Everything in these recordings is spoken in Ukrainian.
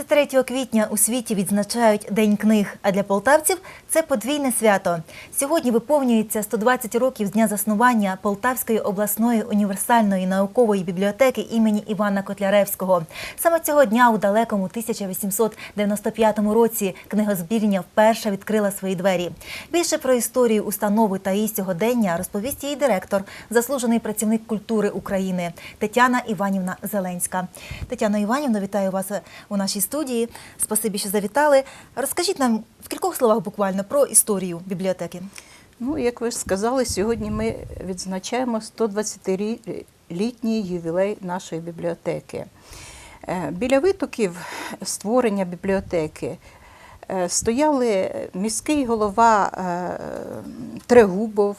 23 квітня у світі відзначають День книг, а для полтавців це подвійне свято. Сьогодні виповнюється 120 років з дня заснування Полтавської обласної універсальної наукової бібліотеки імені Івана Котляревського. Саме цього дня у далекому 1895 році книгозбірня вперше відкрила свої двері. Більше про історію установи та її сьогодення розповість її директор, заслужений працівник культури України Тетяна Іванівна Зеленська. Тетяна Іванівна, вітаю вас у нашій студії. Спасибі, що завітали. Розкажіть нам в кількох словах буквально про історію бібліотеки. Ну, як ви ж сказали, сьогодні ми відзначаємо 120-літній ювілей нашої бібліотеки. Е, Біля витоків створення бібліотеки е, стояли міський голова е, Трегубов,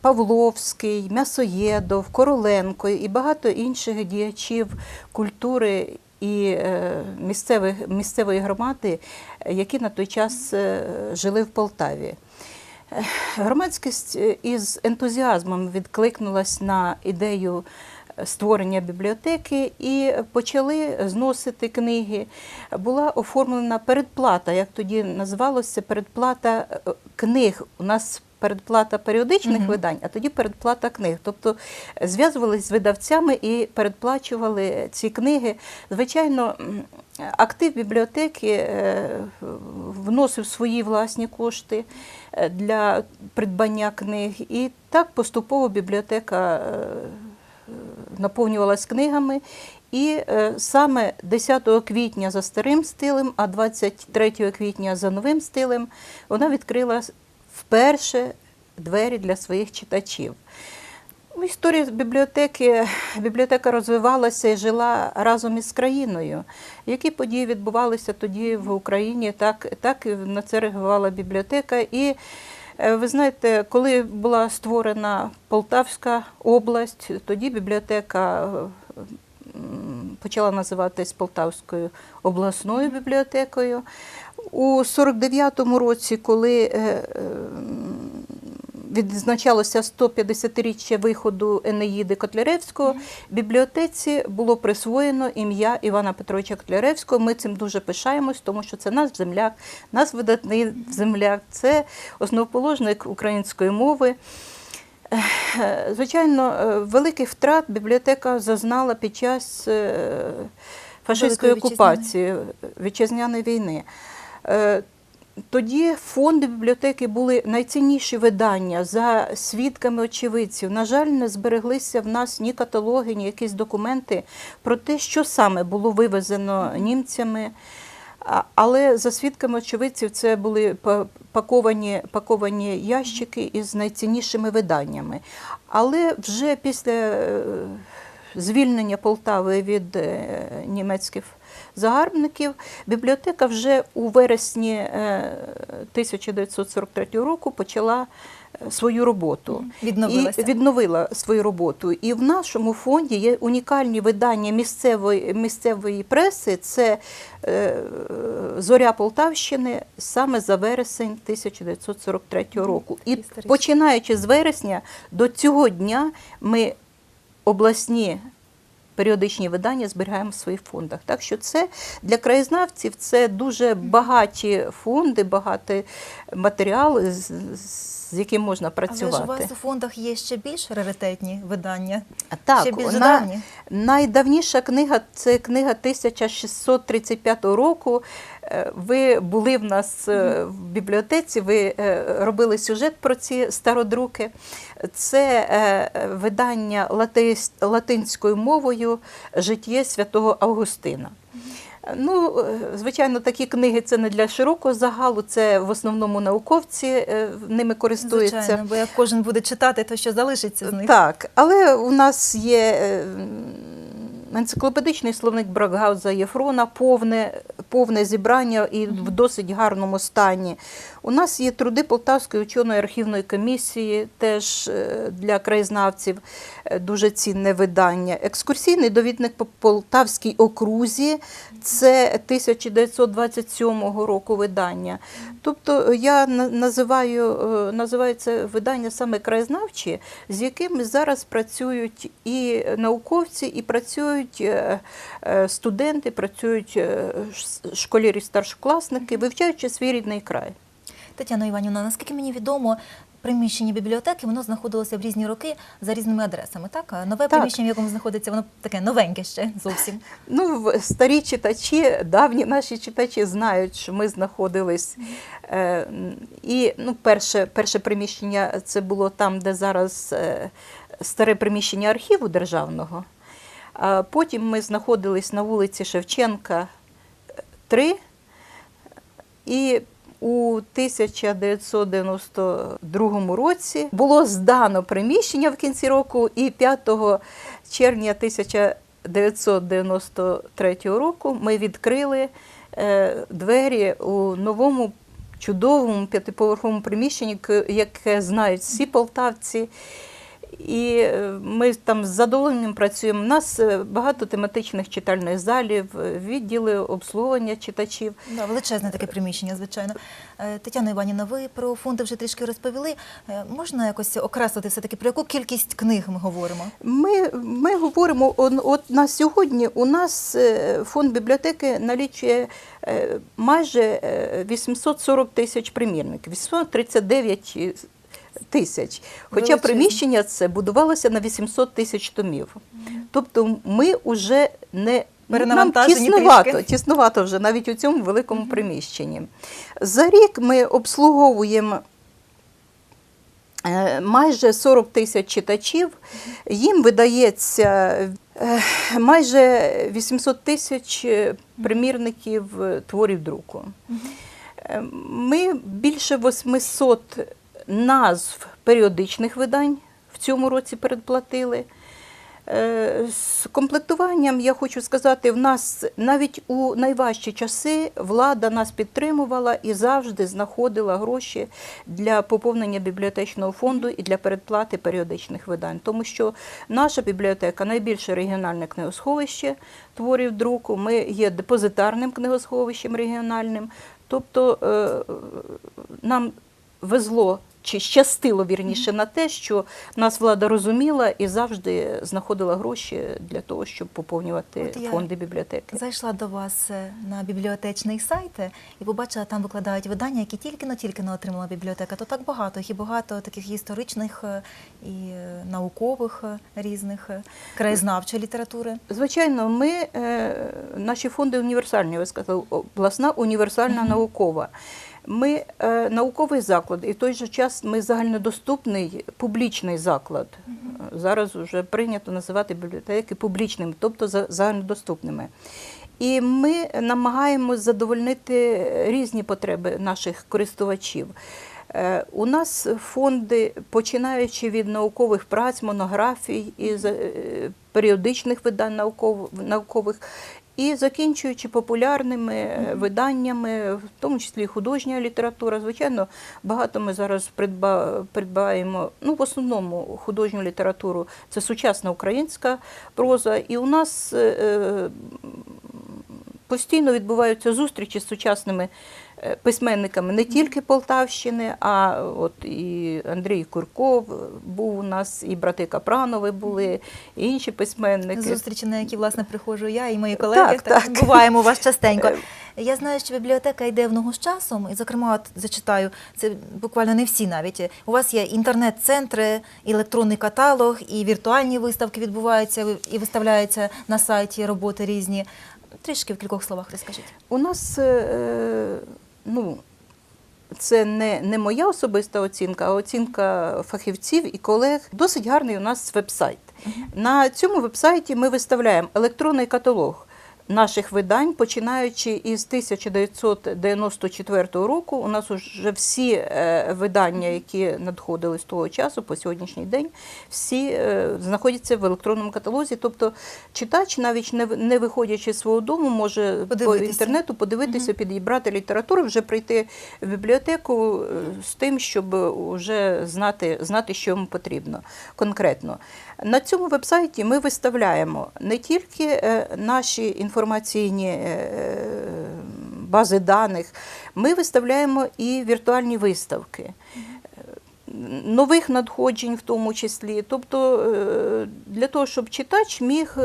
Павловський, М'ясоєдов, Короленко і багато інших діячів культури і е, місцевих, місцевої громади, які на той час е, жили в Полтаві. Е, Громадськість із ентузіазмом відкликнулась на ідею створення бібліотеки і почали зносити книги. Була оформлена передплата, як тоді називалося, передплата книг. У нас передплата періодичних Мгм. видань, а тоді передплата книг. Тобто зв'язувалися з видавцями і передплачували ці книги. Звичайно, актив бібліотеки е, вносив свої власні кошти е, для придбання книг. І так поступово бібліотека е, наповнювалась книгами. І саме 10 квітня за старим стилем, а 23 квітня за новим стилем вона відкрила вперше двері для своїх читачів. Ну, Історія бібліотеки, бібліотека розвивалася і жила разом із країною. Які події відбувалися тоді в Україні, так, так на це реагувала бібліотека. І е, ви знаєте, коли була створена Полтавська область, тоді бібліотека почала називатись Полтавською обласною бібліотекою. У 49-му році, коли е, е, відзначалося 150-річчя виходу Енеїди Котляревського, бібліотеці було присвоєно ім'я Івана Петровича Котляревського. Ми цим дуже пишаємось, тому що це наш земляк, наш видатний земляк, це основоположник української мови. Звичайно, е, великих втрат бібліотека зазнала під час е, фашистської окупації вітчизняної війни. Е, Тоді фонди бібліотеки були найцінніші видання за свідками очевидців. На жаль, не збереглися в нас ні каталоги, ні якісь документи про те, що саме було вивезено німцями. Але за свідками очевидців, це були паковані, паковані ящики із найціннішими виданнями. Але вже після е, звільнення Полтави від е, німецьких загарбників, бібліотека вже у вересні е, 1943 року почала е, свою роботу. Відновилася. І відновила свою роботу. І в нашому фонді є унікальні видання місцевої, місцевої преси. Це е, Зоря Полтавщини саме за вересень 1943 року. І Історично. починаючи з вересня до цього дня ми обласні. Періодичні видання зберігаємо в своїх фондах. Так що це для краєзнавців це дуже багаті фонди, багатий матеріал, з, з яким можна Але працювати. ж у вас у фондах є ще більш раритетні видання. Так, ще більш давні. Найдавніша книга це книга 1635 року. Е, Ви були в нас е, в бібліотеці, ви е, робили сюжет про ці стародруки. Це видання латинською мовою Життє святого Августина. Ну, звичайно, такі книги це не для широкого загалу, це в основному науковці ними користуються. Звичайно, бо як кожен буде читати, то що залишиться з них. Так, але у нас є енциклопедичний словник Бракгауза Єфрона, повне, повне зібрання і в досить гарному стані. У нас є труди Полтавської ученої архівної комісії, теж е, для краєзнавців е, дуже цінне видання. Екскурсійний довідник по Полтавській окрузі це 1927 року видання. Тобто я називаю, е, називаю це видання саме краєзнавчі, з якими зараз працюють і науковці, і працюють студенти, працюють е, ш- школярі, старшокласники, вивчаючи свій рідний край. Тетяна Іванівна, наскільки мені відомо, приміщення бібліотеки воно знаходилося в різні роки за різними адресами. Так, нове Так. приміщення, в якому знаходиться, воно таке новеньке ще зовсім. Ну, старі читачі, давні наші читачі знають, що ми знаходились. Е, і ну, перше, перше приміщення це було там, де зараз е, старе приміщення архіву державного. А потім ми знаходились на вулиці Шевченка 3. І у 1992 році було здано приміщення в кінці року, і 5 червня 1993 року ми відкрили е, двері у новому чудовому п'ятиповерховому приміщенні, яке знають всі полтавці. І е, ми там з задоволенням працюємо. У нас е, багато тематичних читальних залів, е, відділи обслуговування читачів. Да, величезне таке приміщення, звичайно. Тетяна Іванівна, ви про фонди вже трішки розповіли. Можна якось окреслити все-таки, про яку кількість книг ми говоримо? Ми, ми говоримо, от на сьогодні у нас фонд бібліотеки налічує майже е, 840 тисяч примірників, 839 тисяч. Хоча приміщення це будувалося на 800 тисяч томів. Тобто ми вже не нам тіснувато, трішки. тіснувато вже навіть у цьому великому приміщенні. За рік ми обслуговуємо Е, майже 40 тисяч читачів. Їм видається е, майже 800 тисяч е, примірників творів друку. Ми більше 800 назв періодичних видань в цьому році передплатили. Е, З комплектуванням я хочу сказати, в нас навіть у найважчі часи влада нас підтримувала і завжди знаходила гроші для поповнення бібліотечного фонду і для передплати періодичних видань. Тому що наша бібліотека найбільше регіональне книгосховище творів друку. Ми є депозитарним книгосховищем регіональним. Тобто е, нам везло чи щастило вірніше на те, що нас влада розуміла і завжди знаходила гроші для того, щоб поповнювати От я фонди бібліотеки. Зайшла до вас е, на бібліотечний сайт е, і побачила, там викладають видання, які тільки-но тільки не отримала бібліотека. То так багато, їх і багато таких історичних е, і наукових різних краєзнавчої літератури. Звичайно, ми наші фонди універсальні, ви сказали, обласна універсальна наукова. Ми е, науковий заклад, і в той же час ми загальнодоступний публічний заклад. Зараз вже прийнято називати бібліотеки публічними, тобто за- загальнодоступними. І ми намагаємось задовольнити різні потреби наших користувачів. Е, У нас фонди, починаючи від наукових праць, монографій і е, періодичних видань науков- наукових, і закінчуючи популярними е, виданнями, в тому числі і художня література. Звичайно, багато ми зараз придба- придбаємо, ну, в основному художню літературу. Це сучасна українська проза. І у нас е, е, постійно відбуваються зустрічі з сучасними письменниками не тільки Полтавщини, а от і Андрій Курков був у нас, і брати Капранови були, і інші письменники. Зустрічі, на які власне приходжу я і мої колеги, Так, так, так. буваємо у вас частенько. Е. Я знаю, що бібліотека йде в ногу з часом, і, зокрема, от зачитаю, це буквально не всі навіть. У вас є інтернет-центри, електронний каталог, і віртуальні виставки відбуваються і виставляються на сайті роботи різні. Трішки в кількох словах розкажіть. У нас е, ну, це не, не моя особиста оцінка, а оцінка фахівців і колег. Досить гарний у нас веб-сайт. На цьому веб-сайті ми виставляємо електронний каталог наших видань, починаючи із 1994 року, у нас вже всі е, видання, які надходили з того часу по сьогоднішній день, всі е, знаходяться в електронному каталозі. Тобто читач, навіть не, виходячи з свого дому, може по інтернету подивитися, підібрати літературу, вже прийти в бібліотеку е, з тим, щоб вже знати, знати, що йому потрібно конкретно. На цьому вебсайті ми виставляємо не тільки е, наші інформаційні е, бази даних, ми виставляємо і віртуальні виставки. Нових надходжень в тому числі. Тобто е, для того, щоб читач міг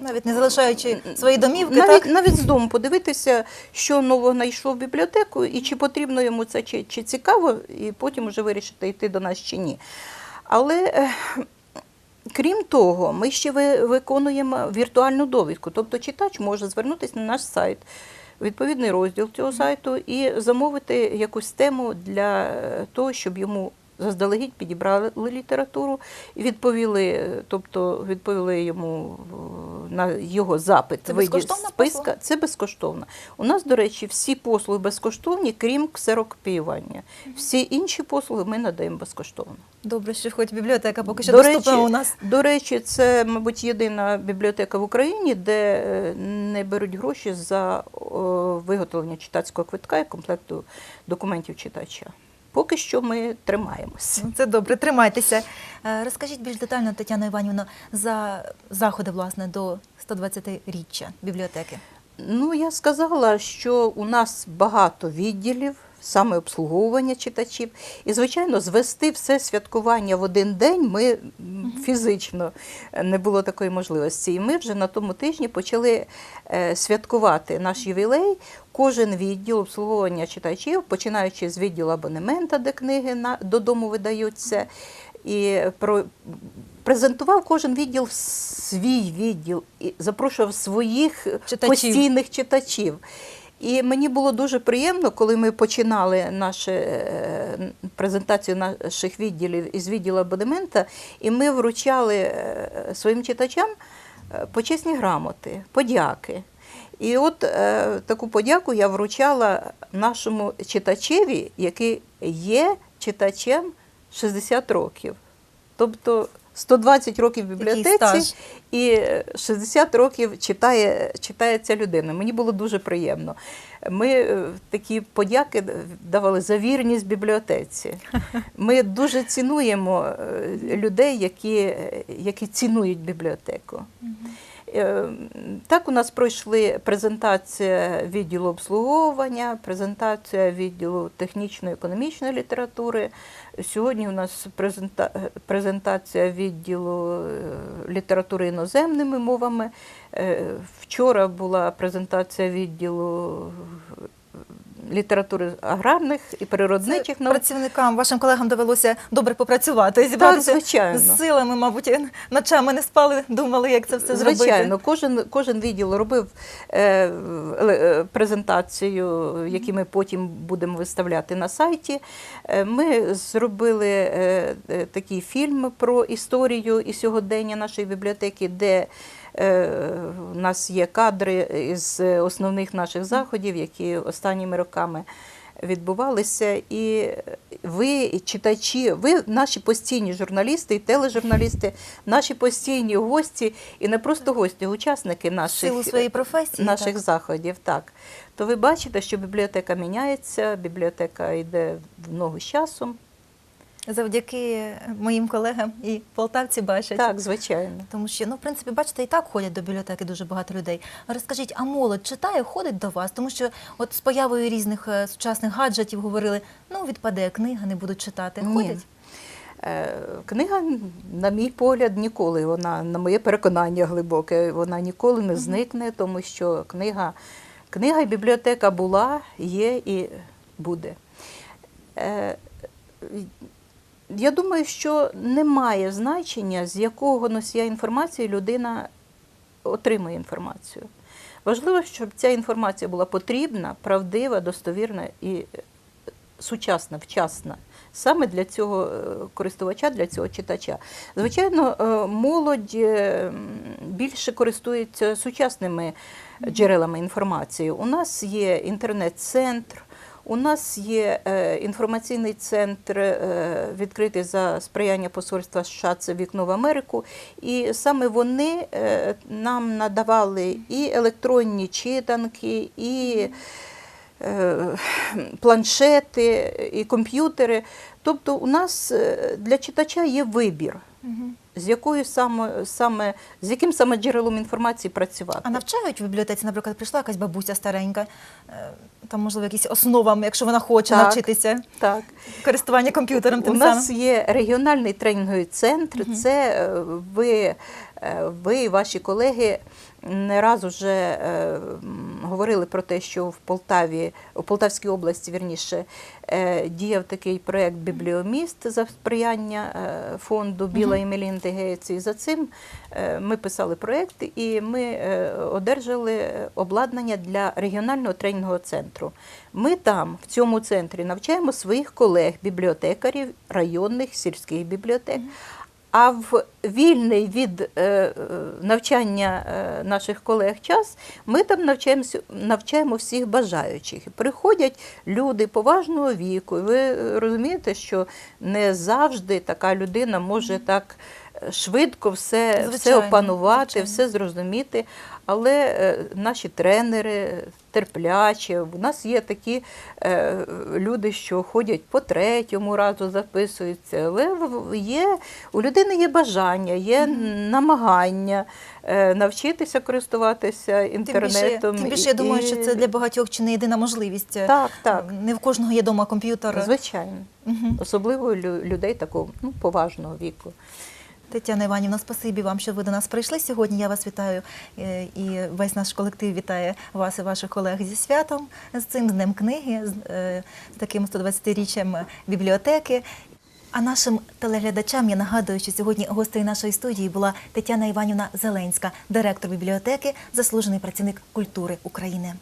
Навіть не залишаючи свої домівки, навіть, так? навіть з дому подивитися, що нового знайшов в бібліотеку, і чи потрібно йому це, чи, чи цікаво, і потім вже вирішити, йти до нас чи ні. Але е, крім того, ми ще ви- виконуємо віртуальну довідку. Тобто читач може звернутися на наш сайт, відповідний розділ цього сайту, і замовити якусь тему для е, того, щоб йому. Заздалегідь підібрали літературу і відповіли, тобто відповіли йому е, на його запит Це безкоштовна списка. послуга? Це безкоштовно. У нас, до речі, всі послуги безкоштовні, крім ксерокопіювання. Всі інші послуги ми надаємо безкоштовно. Добре, що хоч бібліотека поки що До доступна речі, у нас. До речі, це, мабуть, єдина бібліотека в Україні, де е, не беруть гроші за виготовлення читацького квитка і комплекту документів читача. Поки що ми тримаємось. Ну, Це добре, тримайтеся. Е, Розкажіть більш детально, Тетяна Іванівна, за заходи власне до 120-річчя бібліотеки. Ну, я сказала, що у нас багато відділів, саме обслуговування читачів. І, звичайно, звести все святкування в один день ми фізично не було такої можливості. І ми вже на тому тижні почали е, святкувати наш ювілей. Кожен відділ обслуговування читачів, починаючи з відділу абонемента, де книги на, додому видаються, і про, презентував кожен відділ свій відділ і запрошував своїх Читачів. постійних читачів. І мені було дуже приємно, коли ми починали нашу е, презентацію наших відділів із відділу абонемента, і ми вручали е, своїм читачам е, почесні грамоти, подяки. І от е, таку подяку я вручала нашому читачеві, який є читачем 60 років. Тобто 120 років в бібліотеці і 60 років читає, читає ця людина. Мені було дуже приємно. Ми е, такі подяки давали за вірність бібліотеці. Ми дуже цінуємо е, людей, які, е, які цінують бібліотеку. Е, Так, у нас пройшли презентація відділу обслуговування, презентація відділу технічно-економічної літератури. Сьогодні у нас презента- презентація відділу е, літератури іноземними мовами. Е, Вчора була презентація відділу літератури аграрних і природничих Це наук. працівникам, вашим колегам довелося добре попрацювати, зібратися звичайно. з силами, мабуть, ночами не спали, думали, як це все зробити. Звичайно, кожен, кожен відділ робив е, е, презентацію, які ми потім будемо виставляти на сайті. Е, Ми зробили е, е, такий фільм про історію і сьогодення нашої бібліотеки, де у нас є кадри із основних наших заходів, які останніми роками відбувалися. І ви, читачі, ви наші постійні журналісти і тележурналісти, наші постійні гості, і не просто гості, а учасники наших, силу своєї професії. наших так. заходів. Так. То ви бачите, що бібліотека міняється, бібліотека йде в ногу з часом. Завдяки моїм колегам і полтавці бачать. Так, звичайно. Тому що, ну, в принципі, бачите, і так ходять до бібліотеки дуже багато людей. Розкажіть, а молодь читає, ходить до вас? Тому що от з появою різних е, сучасних гаджетів говорили, ну, відпаде книга, не будуть читати. Ходять? Е, Книга, на мій погляд, ніколи, вона, на моє переконання глибоке, вона ніколи не зникне, тому що книга, книга і бібліотека була, є і буде. Я думаю, що немає значення, з якого носія інформації людина отримує інформацію. Важливо, щоб ця інформація була потрібна, правдива, достовірна і е, сучасна, вчасна. Саме для цього е, користувача, для цього читача. Звичайно, е, молодь більше користуються сучасними джерелами інформації. У нас є інтернет-центр. У нас є е, інформаційний центр, е, відкритий за сприяння посольства США, це вікно в Америку. І саме вони е, нам надавали і електронні читанки, і планшети, і комп'ютери. Тобто у нас для читача є вибір, з якою саме, саме з яким саме джерелом інформації працювати. А навчають в бібліотеці, наприклад, прийшла якась бабуся старенька, е, там, можливо, якісь основами, якщо вона хоче Так. навчитися Так. користування комп'ютером У тим нас є регіональний тренінговий центр. Це е, ви, ви і ваші колеги не раз уже е, говорили про те, що в Полтаві, у Полтавській області, вірніше, е, діяв такий проєкт Бібліоміст за сприяння е, фонду Біла і Мелінди Гейтс. І за цим е, ми писали проєкт і ми е, одержали обладнання для регіонального тренінгового центру. Ми там, в цьому центрі, навчаємо своїх колег, бібліотекарів, районних сільських бібліотек. А в вільний від е, е, навчання е, наших колег час ми там навчаємося, навчаємо всіх бажаючих. Приходять люди поважного віку. Ви розумієте, що не завжди така людина може так швидко все, все опанувати, звичайно. все зрозуміти. Але е, наші тренери терплячі. У нас є такі е, люди, що ходять по третьому разу, записуються. Але є, у людини є бажання, є намагання е, навчитися користуватися Тим більше, інтернетом. тим більше, я думаю, що це для багатьох чи не єдина можливість. Так, так. Не в кожного є вдома комп'ютер. Звичайно. Мгм. Особливо лю- людей такого ну, поважного віку. Тетяна Іванівна, спасибі вам, що ви до нас прийшли сьогодні. Я вас вітаю е, і весь наш колектив вітає вас і ваших колег зі святом, з цим Днем книги, з е, таким 120-річчям бібліотеки. А нашим телеглядачам я нагадую, що сьогодні гостею нашої студії була Тетяна Іванівна Зеленська, директор бібліотеки, заслужений працівник культури України.